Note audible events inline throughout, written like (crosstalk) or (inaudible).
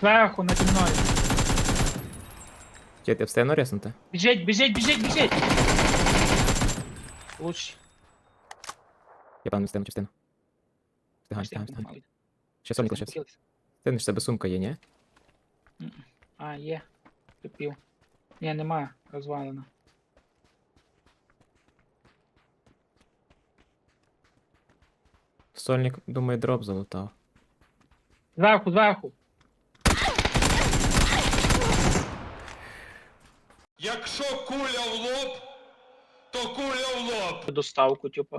Зверху наді мною. Чи ти встигну ріснути? Біжить, біжить, біжить, біжить. Лучше. Я певно встигну, чи встигну. Встигаю, встигаю, встигаю. Ще сольник лишився. Встигнеш, в тебе сумка є, ні? А, є. Тупів. Ні, немає. Розвалено. Сольник, думаю, дроп залутав. Зверху, зверху. Якщо куля в лоб, то куля в лоб. Доставку, типу.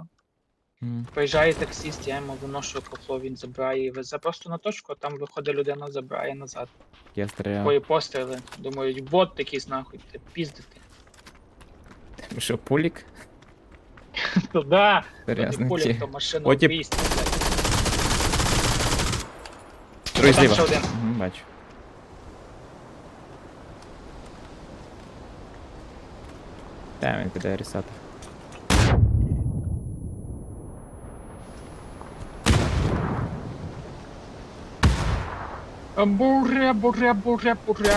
М. Приїжджає таксист, я йому виношу кофло, він забирає і везе просто на точку, а там виходить людина, забирає назад. Я стріляв. Твої постріли. Думаю, бот такий нахуй, ти піздити. Ти Що, пулік? Туда! Серйозно, полі, ті. то машину О, тип. 200, блядь. Другий Там зліва. один. Мгм, бачу. Та, він піде рісати. Буре, буре, буре, буре.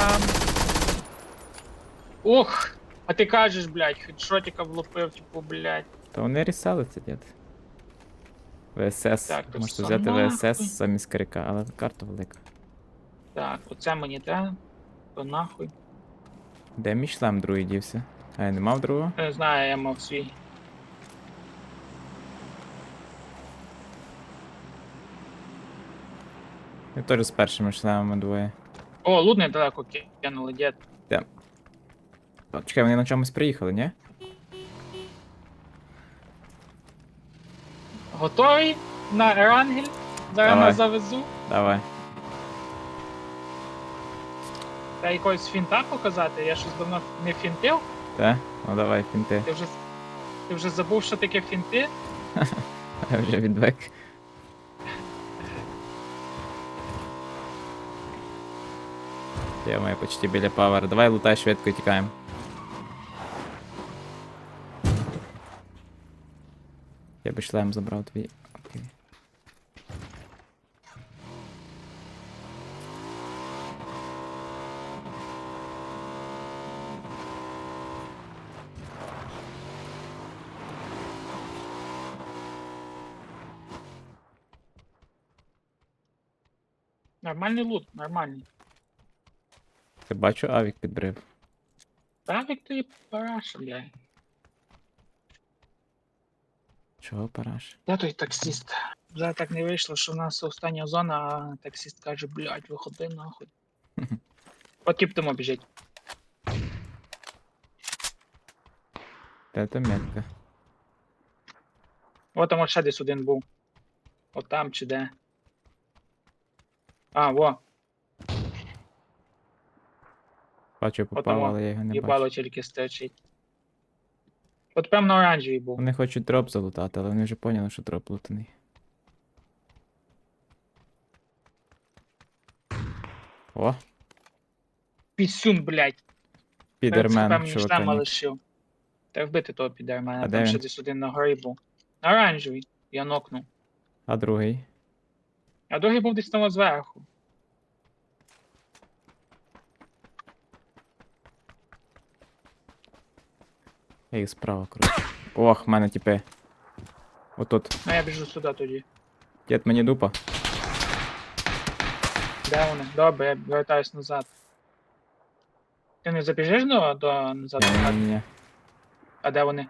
Ох! А ти кажеш, блядь, хедшотика влупив, типу, блядь. То вони рісалися, дід. ВСС. Так, тут Можете взяти сама ВСС замість карика, але карта велика. Так, оце мені треба. То нахуй. Де мій шлем другий дівся? А я не мав другого? Не знаю, я мав свій. Я теж з першими шлемами двоє. О, лут недалеко кинули, дід. О, Чекай, вони на чомусь приїхали, ні? Готовий на Ерангель? Зараз Давай. нас завезу. Давай. Та якогось фінта показати, я щось давно не фінтив. Та? Ну давай, фінти. Ти вже, ти вже забув, що таке фінти? Я (laughs) вже відвик. Я маю почти біля павера. Давай лутай швидко і тікаємо. Я би шлем забрав твій. Нормальний лут, нормальний. Ти бачу, авік підбрив. Правик ти параша, блядь. Чого параш? Де той таксист? Вже так не вийшло, що в нас остання зона, а таксист каже, блядь, виходи нахуй. (laughs) Тип тому біжить. Та метка? От там от ще десь один був. От там чи де. А, во, Бачу, от попав, але я його не їбало бачу. тільки стечить. От певно оранжевий був. Вони хочуть дроп залутати, але вони вже поняли, що дроп лутаний. О, Пісюн, блядь. підермен, Певно, шлема чувака. лишив. Та вбити того підермена, А де там ще він? десь один на горі був. Оранжевий, я нокнув. А другий? А другий був десь там зверху. Я їх справа, коротше. Ох, в мене тіпи. Отут. Ну я біжу сюди тоді. Дід мені дупа. Де вони? Добре, я вертаюсь назад. Ти не забіжиш до, до назад? Ні, ні, ні. А де вони?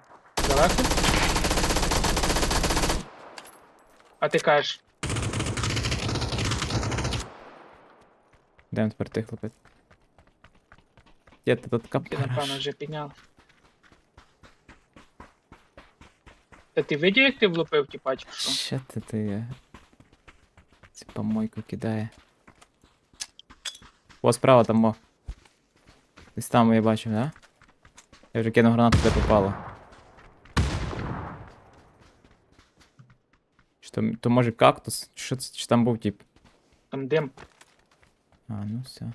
Далеко? А ти кажеш, Де він тепер ти, хлопець? Дід, ти тут ти капараш. напевно вже підняв. Та ти видів, як ти влупив ті пачки, що? Ще ти ти. Цю помойку кидає. О, справа там мо. Десь там я бачив, да? Я вже кинув гранату, де попало. Чи то, то може кактус? Чи, що це, чи там був тип? Там дим. А, ну все.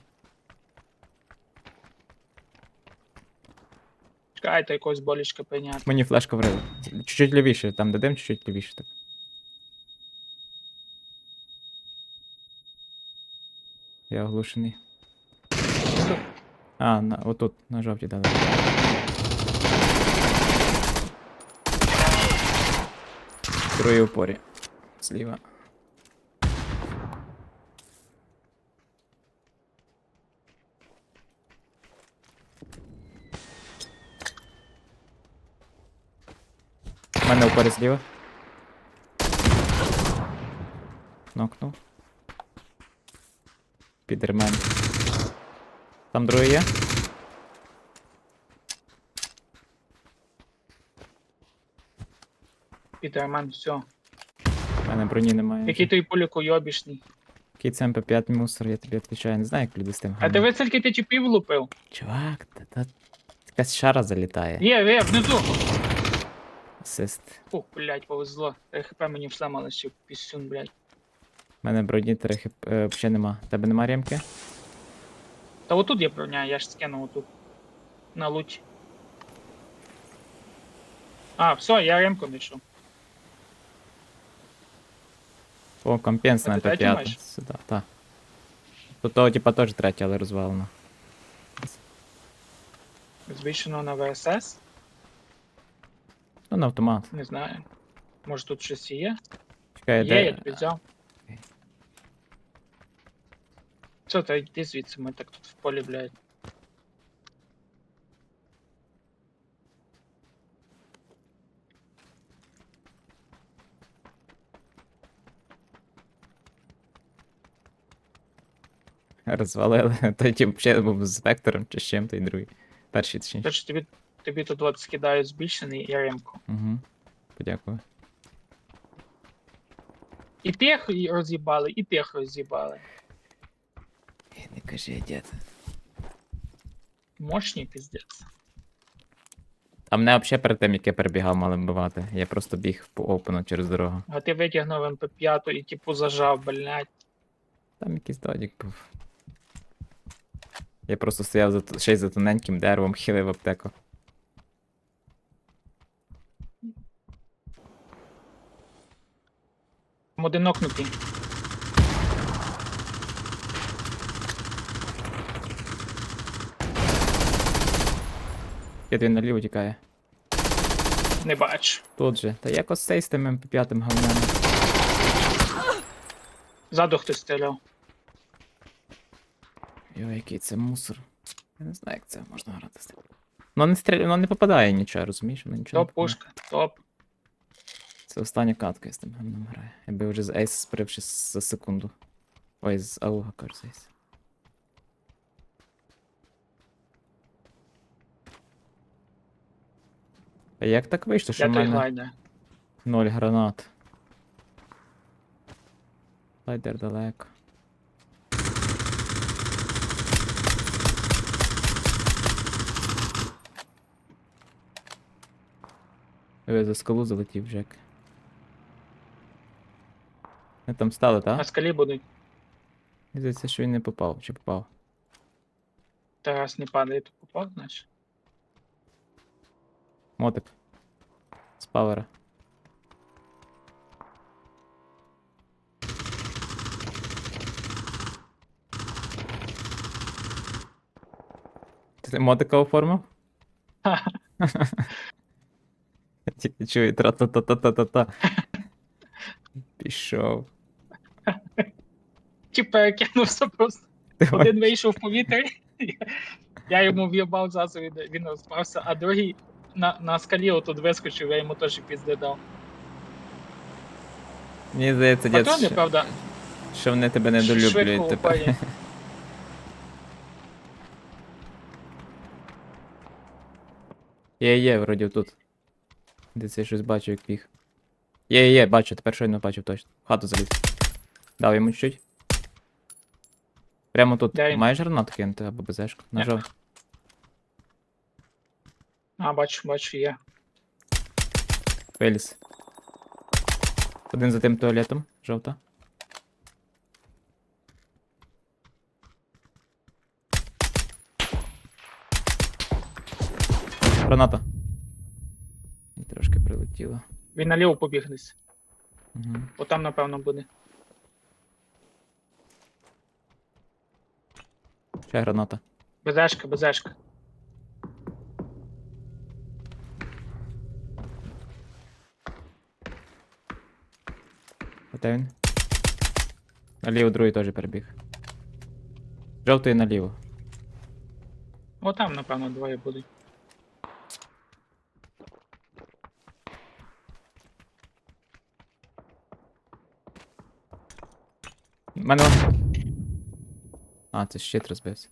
Чекай, то якогось болічка прийняти. Мені флешка врила. Чуть-чуть лівіше, там де дим, чуть-чуть лівіше так. Я оглушений. А, на, отут, на жовті дали. Другий упорі. Зліва. Мене упорі зліва. Нокнув. Підермен. Там другий є? Підермен, все. У мене броні немає. Який той полік уйобішний. Який це МП5 мусор, я тобі відповідаю. Не знаю, як люди з тим А ти ви скільки ти чіпів лупив? Чувак, та, та якась шара залітає. Є, є, внизу. Асист. Ух, блядь, повезло. Хп мені всламали ще пісюн, блядь. У мене броні 3 хп е, взагалі нема. Тебе нема ремки? Та отут є броня, я ж скинув отут. На луч. А, все, я ремку знайшов. О, компенс на третю МП5. маєш? Сюди, так. Тут того, типа, теж третя, але розвалена. Збільшено на ВСС. Ну, на автомат. Не знаю. Може тут щось і є? Чекай, Є, де... я тобі взяв. Окей. Все, та йди звідси, ми так тут в полі, блядь. розвалили. (laughs) Той тип ще був з вектором чи з чим, той другий. Перший точніше. Тож тобі, тобі тут от скидають збільшений і ремку. Угу. Подякую. І тих і роз'їбали, і тих роз'їбали. Не кажи, дід. Мощні піздець. А мене взагалі перед тим, як я перебігав, мали вбивати. Я просто біг по опену через дорогу. А ти витягнув МП5 і типу зажав, блядь. Там якийсь додік був. Я просто стояв за, ще й за тоненьким деревом, хилив аптеку. Там один окнутий. Я він наліво тікає. Не бачу. Тут же. Та як цей з тим МП5 говняним. Ззаду хтось стріляв. Йо, який це мусор. Я не знаю, як це можна грати з. Ну не стріляє, ну не попадає нічого, розумієш? Воно нічого не Топ попадає. пушка, топ. Це остання катка я з тим говном граю. Я би вже з Ейс сприв ще за секунду. Ой, з Ауга, кажу, з Ейс. А як так вийшло, що в той мене глайдер? ноль гранат? Лайдер далеко. Ой, за скалу залетів Джек. Ми там стали, так? На скалі будуть. Мені Здається, що він не попав, чи попав. Тарас не падає, то попав, значить. Мотик. З павера. Ти мотика оформив? (laughs) Я тільки чую тра-та-та-та-та-та. (laughs) Пішов. Чи перекинувся просто. Давай. Один вийшов в повітря. Я йому в'єбав зразу, він, розпався, а другий на, на скалі отут вискочив, я йому теж пізди дав. Мені здається, дід, Патрони, що, правда, що вони тебе не швидко долюблюють тепер. упає. Є, є, вроді тут. Десь я щось бачу, як біг. Є, є, є, бачу, тепер щойно бачив точно. В хату заліз. Дав йому чуть-чуть. Прямо тут. Він? Маєш гранату кинути або безешку? Ні. Нажав. А, бачу, бачу, є. Виліз. Один за тим туалетом. Жовта. Граната. І трошки прилетіло. Він наліво побіг десь. Угу. Бо там, напевно, буде. Ще граната. Безешка, безешка. А де він? Наліво другий теж перебіг. Жовтий наліво. О, там, напевно, двоє будуть. У мене. А, це щит розбився.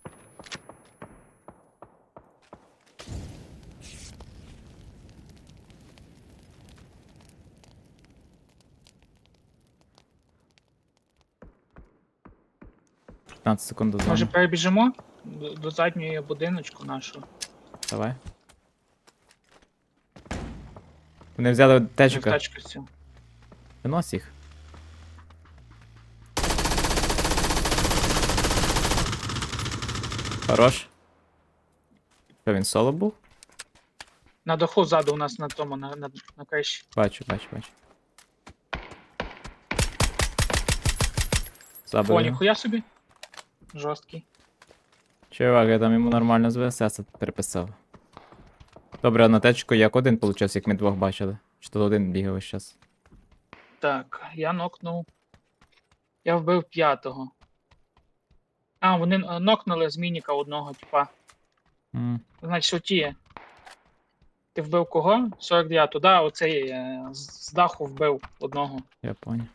Секунд до Може зони. перебіжимо до, задньої будиночку нашого. Давай. Вони взяли тачку. Винось їх. Хорош. Що він соло був? На даху ззаду у нас на тому, на, на, на криші. Бачу, бачу, бачу. О, Забив. його. ніхуя собі. Жорсткий. Чувак, я там йому нормально з ВСС переписав. Добре, а на течку як один получився, як ми двох бачили. Чи то один бігав час. Так, я нокнув. Я вбив п'ятого. А, вони е, нокнули з мініка одного, типа. М, Значить, оті. Ти вбив кого? 49-ту, да, оцей е, з даху вбив одного. я понял.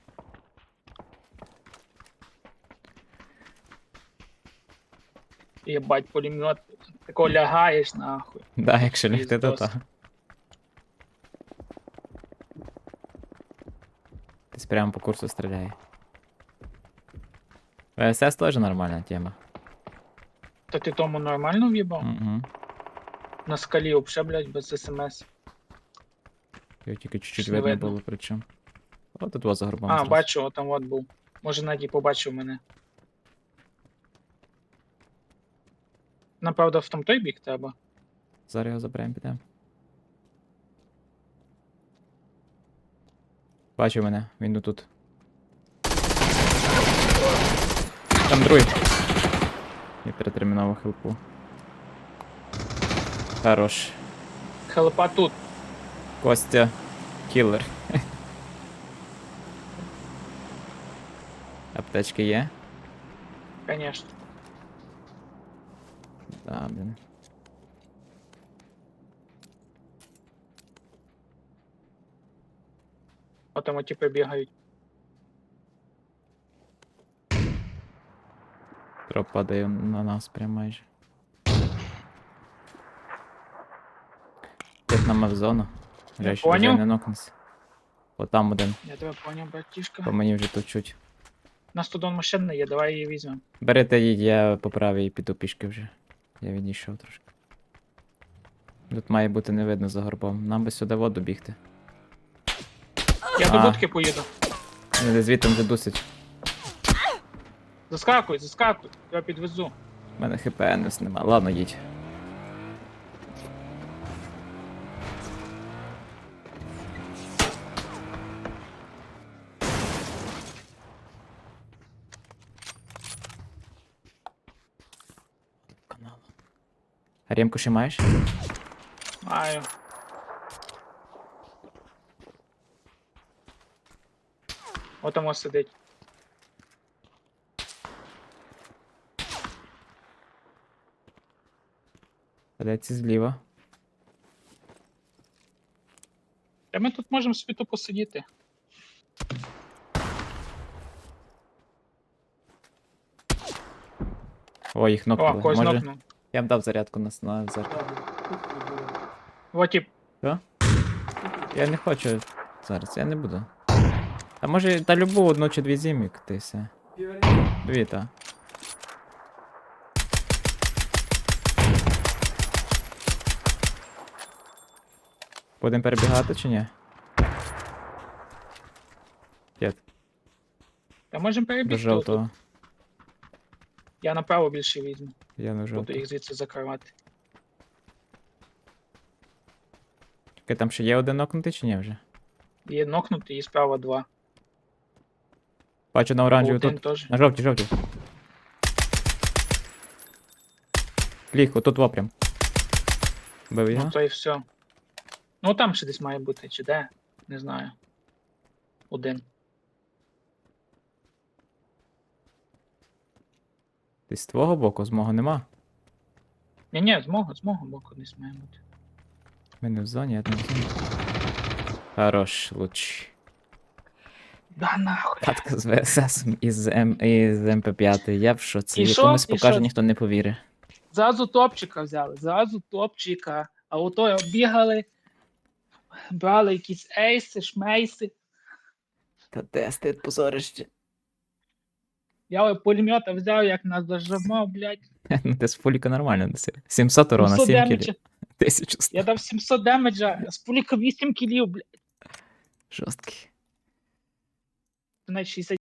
Єбать, пулемет. Тако лягаєш нахуй. Да, якщо лягти, то так. Десь прямо по курсу стріляє. ВСС теж нормальна тема. Та ти тому нормально в'їбав? Угу. На скалі вообще, блядь, без смс. Його тільки чуть-чуть не видно, видно. було причому. О, тут вас за горбом. А, зразу. бачу, о, там от був. Може, навіть і побачив мене. Направда, в том той бік треба. Зараз його заберемо, підемо. Бачив мене, він тут. Там другий. Я перетермінував хилпу. Хорош. Хелпа тут. Костя. Кілер. Аптечки є? Конечно. Да, блін. О, там оті бігають. Троп падає на нас прям майже. Як на в зону. Я Речі, поняв. не нокнувся. От там один. Я тебе поняв, братішка. По мені вже тут чуть. У нас тут машина є, давай її візьмемо. Берете її, я по правій піду пішки вже. Я відійшов трошки. Тут має бути не видно за горбом. Нам би сюди воду бігти. Я до будки поїду. Вони звідти вже дусить. Заскакуй, заскакуй, я підвезу. У мене ХПНС нема. Ладно, їдь. А ремку ще маєш? Маю. О, там ось сидить. Падеться зліва. Та ми тут можемо собі тупо сидіти. О, їх О, нокнули. когось Може? нокнув. Я б дав зарядку на, на зеркало. О, тип, Я не хочу зараз, я не буду. А може та любу одну чи дві зімік, ти все. Дві, та. Будемо перебігати чи ні? П'ят, та можемо перебігти. отут. жовтого. Я направо більше візьму. Я на Буду жовтого. їх звідси закривати. Чекай, Там ще є один нокнутий чи ні вже? Є нокнути і справа два. Бачу на оранжевій тут. теж. На жовтій, жовтій. Ліг, отут во прям. Бив його? Ну то і все. Ну там ще десь має бути, чи де? Не знаю. Один. Десь з твого боку, з мого нема. Ні, ні, з мого, з мого боку десь має бути. Ми не в зоні, я не в зоні. Хорош, луч. Да нахуй. Катка з ВСС із, М... із МП5. Я в шоці. І що? Якомусь І покаже, що? ніхто не повірить. Зразу топчика взяли, зразу топчика. А ото бігали, брали якісь ейси, шмейси. Та де ти позорище? Я пулемета взяв, як нас зажимав, блядь. Ну, ти з фуліка нормально носив. 700 урона, 700 7 демеджа. кілів. 1100. Я дав 700 демеджа, з пуліка 8 кілів, блядь. Жорсткий. Навіть 60